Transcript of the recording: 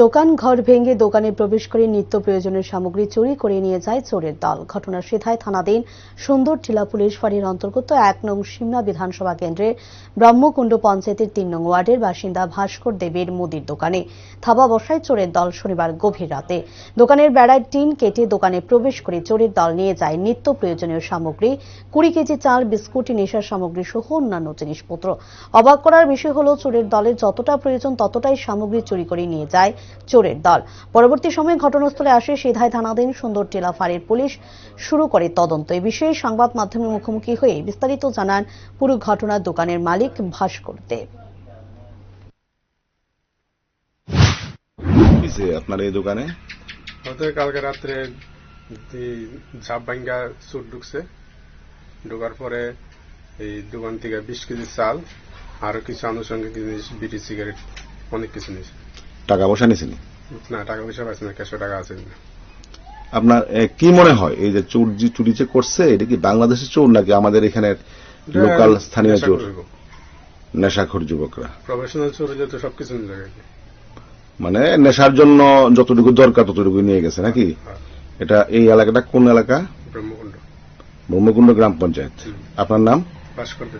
দোকান ঘর ভেঙে দোকানে প্রবেশ করে নিত্য প্রয়োজনীয় সামগ্রী চুরি করে নিয়ে যায় চোরের দল। ঘটনার সেথায় থানাধীন সুন্দর টিলা পুলিশ ফাঁড়ির অন্তর্গত এক নং সিমনা বিধানসভা কেন্দ্রের ব্রহ্মকুণ্ড পঞ্চায়েতের তিন নং ওয়ার্ডের বাসিন্দা ভাস্কর দেবের মুদির দোকানে থাবা বসায় চোরের দল শনিবার গভীর রাতে। দোকানের বেড়ায় টিন কেটে দোকানে প্রবেশ করে চোরের দল নিয়ে যায় নিত্য প্রয়োজনীয় সামগ্রী, কুড়ি কেজি চাল, বিস্কুট, নেশার সামগ্রী সহ অন্যান্য জিনিসপত্র। অবাক করার বিষয় হলো, চোরের দলের যতটা প্রয়োজন ততটাই সামগ্রী চুরি করে নিয়ে যায় চোরের দল। পরবর্তী সময়ে ঘটনাস্থলে আসে সিধাই থানাধীন সুন্দর টিলা ফাঁড়ির পুলিশ। শুরু করে তদন্ত। এ বিষয়ে সংবাদ মাধ্যমের মুখোমুখি হয়ে বিস্তারিত জানান পুরো ঘটনার দোকানের মালিক ভাস্কর দেব আপনার এই দোকানে? কালকে রাত্রে ঝাপ ভাঙ্গা চুট ঢুকছে। ঢোকার পরে এই দোকান থেকে বিশ কেজি চাল আরও কিছু আনুষঙ্গিক জিনিস বিড়ি সিগারেট অনেক কিছু নিয়েছে। টাকা পয়সা নিয়েছেন না টাকা পয়সা পাইছে না ক্যাশো টাকা আছে আপনার কি মনে হয়? এই যে চোর যে চুরি যে করছে এটা কি বাংলাদেশের চোর নাকি আমাদের এখানে লোকাল স্থানীয় চোর? নেশাখোর যুবকরা। প্রফেশনাল চোর যেহেতু সবকিছু মানে নেশার জন্য যতটুকু দরকার ততটুকু নিয়ে গেছে নাকি? হ্যাঁ। এটা এই এলাকাটা কোন এলাকা? ব্রহ্মকুণ্ড। ব্রহ্মকুণ্ড গ্রাম পঞ্চায়েত। আপনার নাম? বাস করবে